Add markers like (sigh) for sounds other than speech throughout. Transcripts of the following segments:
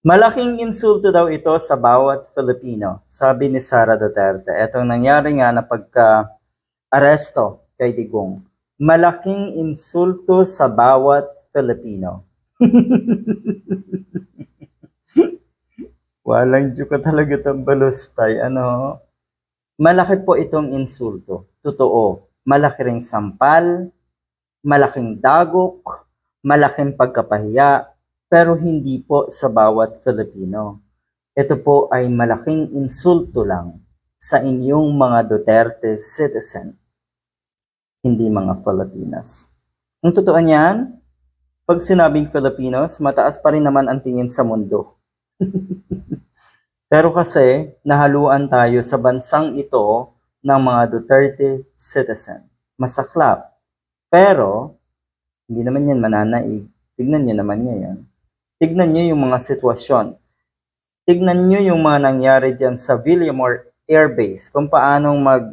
Malaking insulto daw ito sa bawat Filipino, sabi ni Sara Duterte. Etong nangyari nga na pagka-aresto kay Digong. Malaking insulto sa bawat Filipino. (laughs) Walang ka talaga itong balustay. Ano? Malaki po itong insulto. Totoo. Malaki ring sampal, malaking dagok, malaking pagkapahiya, pero hindi po sa bawat Filipino. Ito po ay malaking insulto lang sa inyong mga Duterte citizen, hindi mga Filipinas. Ang totoo niyan, pag sinabing Filipinos, mataas pa rin naman ang tingin sa mundo. (laughs) Pero kasi, nahaluan tayo sa bansang ito ng mga Duterte citizen. Masaklap. Pero, hindi naman yan mananaig. Tignan niyo naman ngayon. Tignan niyo yung mga sitwasyon. Tignan niyo yung mga nangyari dyan sa Villamor Air Base. Kung paanong mag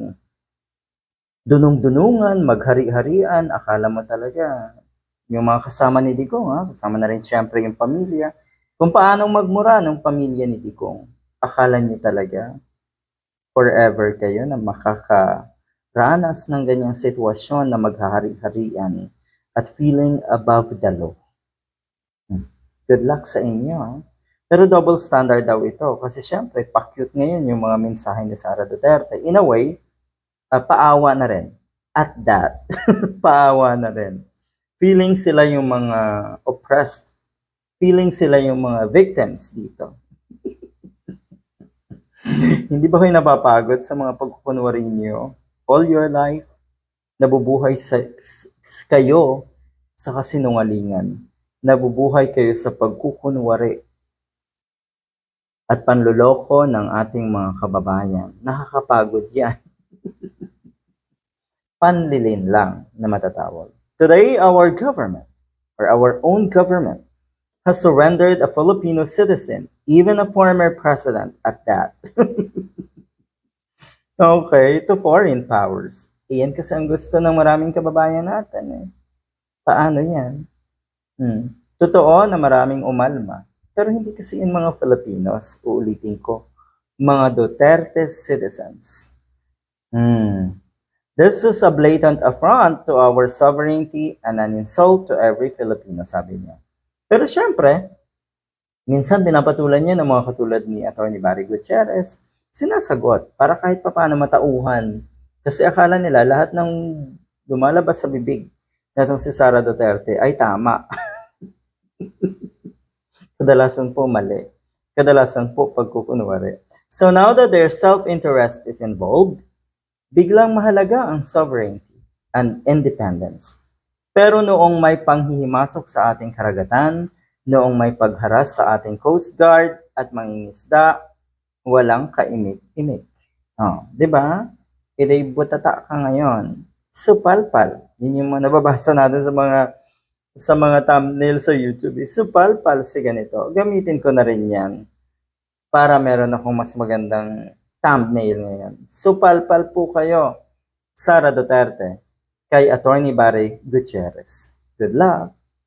dunong-dunungan, maghari-harian. Akala mo talaga. Yung mga kasama ni Digong, ha? kasama na rin siyempre yung pamilya. Kung paanong magmura ng pamilya ni Digong. Akala niyo talaga forever kayo na makakaranas ng ganyang sitwasyon na maghahari-harian at feeling above the law. Good luck sa inyo. Pero double standard daw ito kasi syempre pa-cute ngayon yung mga mensahe ni Sara Duterte. In a way, ah, paawa na rin. At that, (laughs) paawa na rin. Feeling sila yung mga oppressed. Feeling sila yung mga victims dito. (laughs) Hindi ba kayo napapagod sa mga pagkukunwari niyo all your life? Nabubuhay sa, kayo sa kasinungalingan. Nabubuhay kayo sa pagkukunwari at panluloko ng ating mga kababayan. Nakakapagod yan. (laughs) Panlilin lang na matatawag. Today, our government, or our own government, has surrendered a Filipino citizen, even a former president at that. (laughs) okay, to foreign powers. Iyan kasi ang gusto ng maraming kababayan natin eh. Paano yan? Hmm. Totoo na maraming umalma, pero hindi kasi yung mga Filipinos, uulitin ko, mga Duterte citizens. Hmm. This is a blatant affront to our sovereignty and an insult to every Filipino, sabi niya. Pero syempre, minsan pinapatulan niya ng mga katulad ni Atty. Barry Gutierrez, sinasagot para kahit papaano matauhan. Kasi akala nila lahat ng lumalabas sa bibig na itong si Sara Duterte ay tama. (laughs) (laughs) Kadalasan po mali. Kadalasan po pagkukunwari. So now that their self-interest is involved, biglang mahalaga ang sovereignty and independence. Pero noong may panghihimasok sa ating karagatan, noong may pagharas sa ating Coast Guard at mangingisda, walang kaimik-imik. Oh, 'di ba? Iday butata ka ngayon. Supalpal. Yun yung mga nababasa natin sa mga sa mga thumbnail sa YouTube. eh. Supalpal si ganito. Gamitin ko na rin yan para meron akong mas magandang thumbnail ngayon. Supalpal po kayo, Sara Duterte, kay Attorney Barry Gutierrez. Good luck!